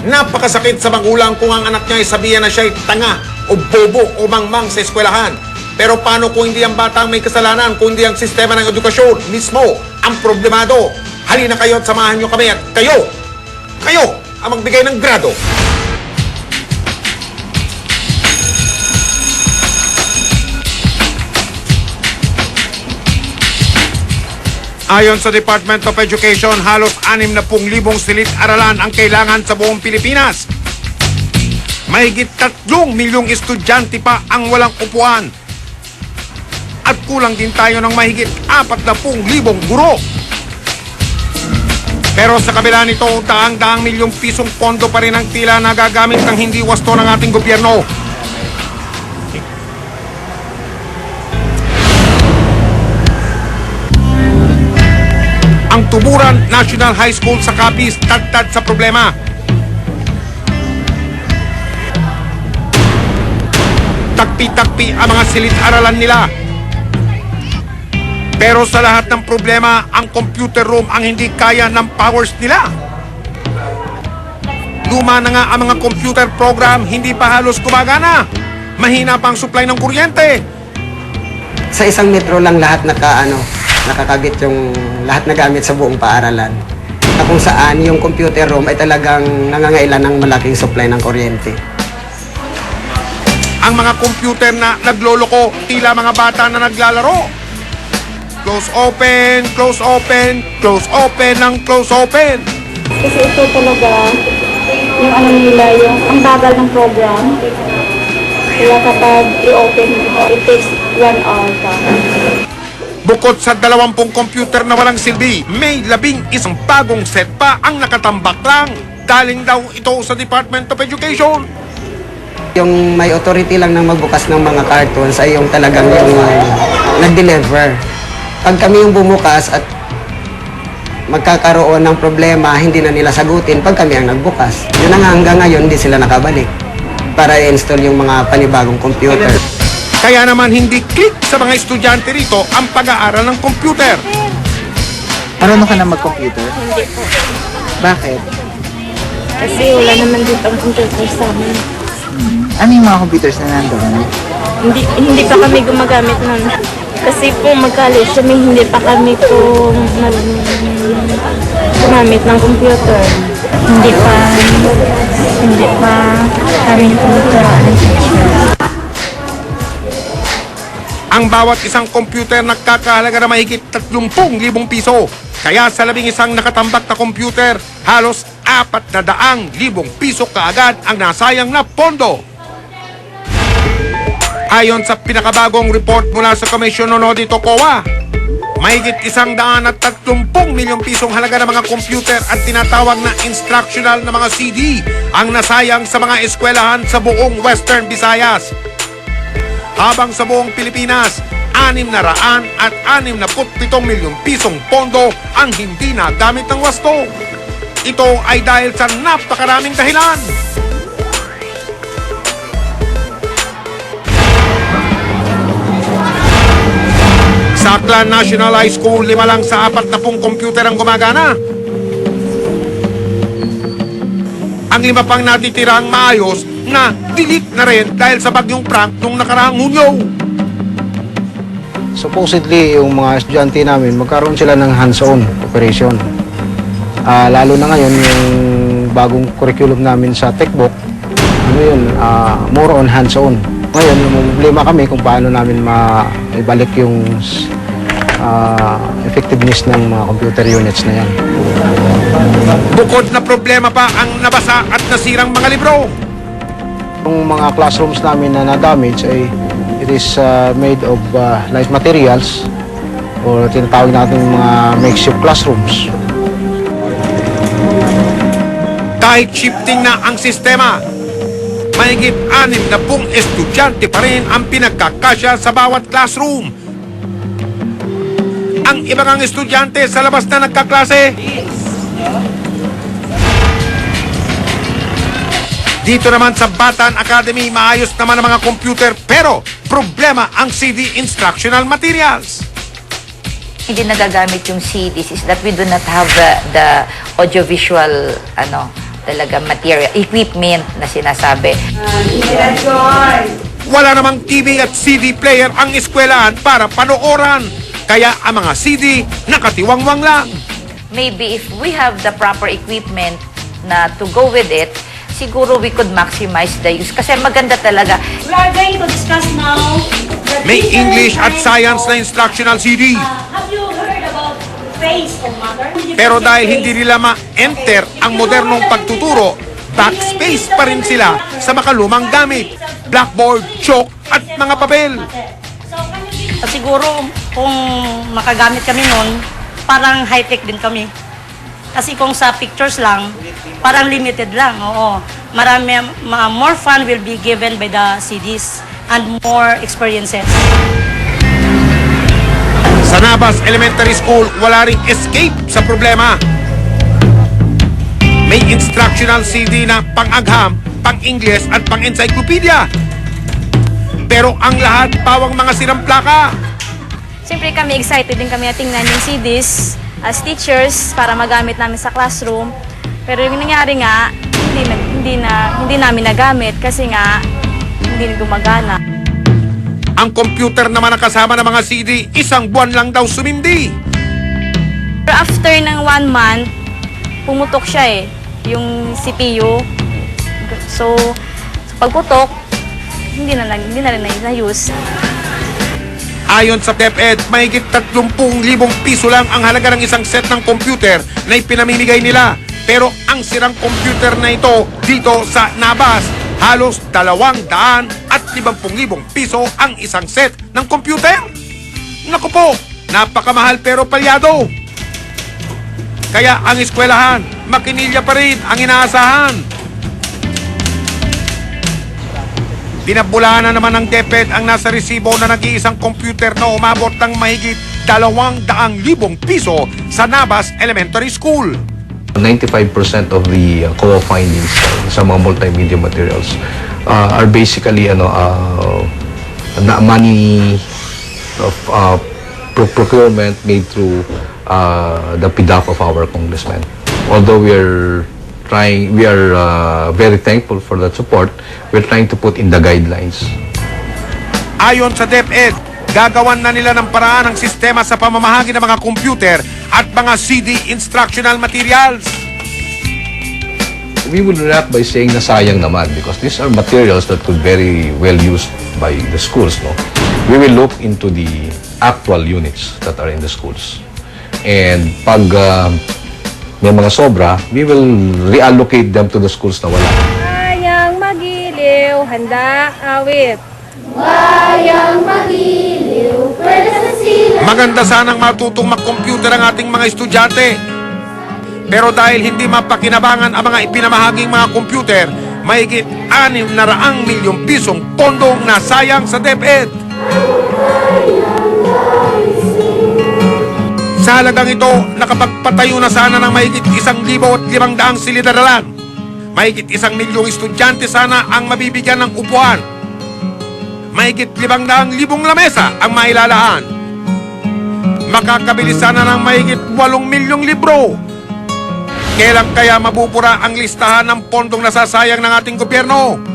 Napakasakit sa magulang kung ang anak niya ay sabihan na siya ay tanga o bobo o mangmang sa eskwelahan. Pero paano kung hindi ang bata may kasalanan, kung hindi ang sistema ng edukasyon mismo ang problemado? Halina kayo at samahan niyo kami at kayo, kayo ang magbigay ng grado. Ayon sa Department of Education, halos 60,000 silid-aralan ang kailangan sa buong Pilipinas. Mahigit 3 milyong estudyante pa ang walang upuan. At kulang din tayo ng mahigit 40,000 guro. Pero sa kabila nito, daang-daang milyong pisong pondo pa rin ang tila nagagamit ng hindi wasto ng ating gobyerno. Tuburan National High School sa Capiz tagtad sa problema. Takpi-takpi ang mga silid-aralan nila. Pero sa lahat ng problema, ang computer room ang hindi kaya ng powers nila. Luma na nga ang mga computer program, hindi pa halos gumagana. Mahina pa ang supply ng kuryente. Sa isang metro lang lahat naka, ano, nakakabit yung lahat na gamit sa buong paaralan. Na kung saan yung computer room ay talagang nangangailan ng malaking supply ng kuryente. ang mga computer na nagloloko, tila mga bata na naglalaro. Close open, close open, close open ng close open. Kasi ito talaga, yung ano nila, yung ang bagal ng program. Kaya kapag i-open, it takes one hour pa. Bukod sa dalawampung computer na walang silbi, may labing isang bagong set pa ang nakatambak lang. Galing daw ito sa Department of Education. Yung may authority lang ng magbukas ng mga cartoons ay yung talagang yung nag-deliver. Pag kami yung bumukas at magkakaroon ng problema, hindi na nila sagutin pag kami ang nagbukas. Yun na hanggang ngayon, hindi sila nakabalik para i-install yung mga panibagong computer. Kaya naman hindi click sa mga estudyante rito ang pag-aaral ng computer. Marunong ka na mag-computer? Hindi po. Bakit? Kasi wala naman dito ang computer sa amin. Ano yung mga computers na nandoon? Hindi, hindi pa kami gumagamit nun. Kasi po mag-college kami, hindi pa kami po gumamit ng computer. Hindi pa, hindi pa kami computer. Ang bawat isang computer nagkakahalaga na mahigit 30,000 piso. Kaya sa labing isang nakatambak na computer, halos apat na daang libong piso kaagad ang nasayang na pondo. Ayon sa pinakabagong report mula sa Komisyon on Audit o COA, mahigit isang daan at tatlumpung milyong pisong halaga ng mga computer at tinatawag na instructional na mga CD ang nasayang sa mga eskwelahan sa buong Western Visayas habang sa buong Pilipinas, anim na raan at anim na putpitong milyong pisong pondo ang hindi na gamit ng wasto. Ito ay dahil sa napakaraming dahilan. Sa Aklan National High School, lima lang sa apat na pong computer ang gumagana. Ang lima pang natitirang maayos na delete na rin dahil sa bagyong prank nung nakaraang Hunyo. supposedly yung mga estudyante namin magkaroon sila ng hands-on operation. Ah, lalo na ngayon yung bagong curriculum namin sa Techbook, ano yun, ah, more on hands-on. Ngayon, yung problema kami kung paano namin maibalik yung ah, effectiveness ng mga computer units na yan. Bukod na problema pa ang nabasa at nasirang mga libro. Yung mga classrooms namin na na-damage ay it is uh, made of uh, light materials or tinatawag natin mga makeshift classrooms. Kahit shifting na ang sistema, mahigit anim na pong estudyante pa rin ang pinagkakasya sa bawat classroom. Ang ibang ang estudyante sa labas na nagkaklase. Dito naman sa Batan Academy, maayos naman ang mga computer pero problema ang CD instructional materials. hindi nagagamit yung CDs is that we do not have the, the audiovisual ano talaga material, equipment na sinasabi. Wala namang TV at CD player ang eskwelahan para panooran. Kaya ang mga CD nakatiwangwang lang. Maybe if we have the proper equipment na to go with it, siguro we could maximize the use. Kasi maganda talaga. We are going to discuss now. the May English at science na instructional CD. uh, Have you heard about face of mother? Pero dahil hindi nila ma-enter ang modernong pagtuturo, backspace pa rin sila sa makalumang gamit. Blackboard, chalk at mga papel. Siguro kung makagamit kami nun, parang high-tech din kami. Kasi kung sa pictures lang, parang limited lang, oo. Marami, ma- more fun will be given by the CDs and more experiences. Sa Nabas Elementary School, wala ring escape sa problema. May instructional CD na pang-agham, pang-Ingles at pang-encyclopedia. Pero ang lahat pawang mga sirang plaka. Siyempre kami excited din kami na tingnan yung CDs as teachers para magamit namin sa classroom. Pero yung nangyari nga, hindi na, hindi na hindi namin nagamit kasi nga hindi na gumagana. Ang computer naman na kasama ng mga CD, isang buwan lang daw sumindi. Pero after ng one month, pumutok siya eh, yung CPU. So, sa pagputok, hindi na, hindi na rin na- na-use. Ayon sa DepEd, mahigit 30,000 piso lang ang halaga ng isang set ng computer na ipinamimigay nila. Pero ang sirang computer na ito dito sa Nabas, halos 200 at 50,000 piso ang isang set ng computer. Naku po, napakamahal pero palyado. Kaya ang eskwelahan, makinilya pa rin ang inaasahan. Pinabulanan naman ng DepEd ang nasa resibo na nag-iisang computer na umabot ng mahigit 200,000 piso sa Nabas Elementary School. 95% of the uh, COA findings sa mga multimedia materials uh, are basically ano uh, na money of uh, pro- procurement made through uh, the PDAP of our congressman. Although we are trying, we are uh, very thankful for that support. We're trying to put in the guidelines. Ayon sa DepEd, gagawan na nila ng paraan ang sistema sa pamamahagi ng mga computer at mga CD instructional materials. we will react by saying na sayang naman because these are materials that could very well used by the schools no we will look into the actual units that are in the schools and pag uh, may mga sobra we will reallocate them to the schools na wala Sayang magiliw, handa awit. Maganda sanang matutong mag-computer ang ating mga estudyante. Pero dahil hindi mapakinabangan ang mga ipinamahaging mga computer, mahigit 6 na raang milyong pisong pondong nasayang sa DepEd. Sa halagang ito, nakapagpatayo na sana ng mahigit isang libo at limang daang silidaralan. Mahigit isang milyong estudyante sana ang mabibigyan ng upuan. Mahigit limang daang libong lamesa ang mailalahan. Makakabili sana ng mahigit walong milyong libro. Kailan kaya mabubura ang listahan ng pondong nasasayang ng ating gobyerno?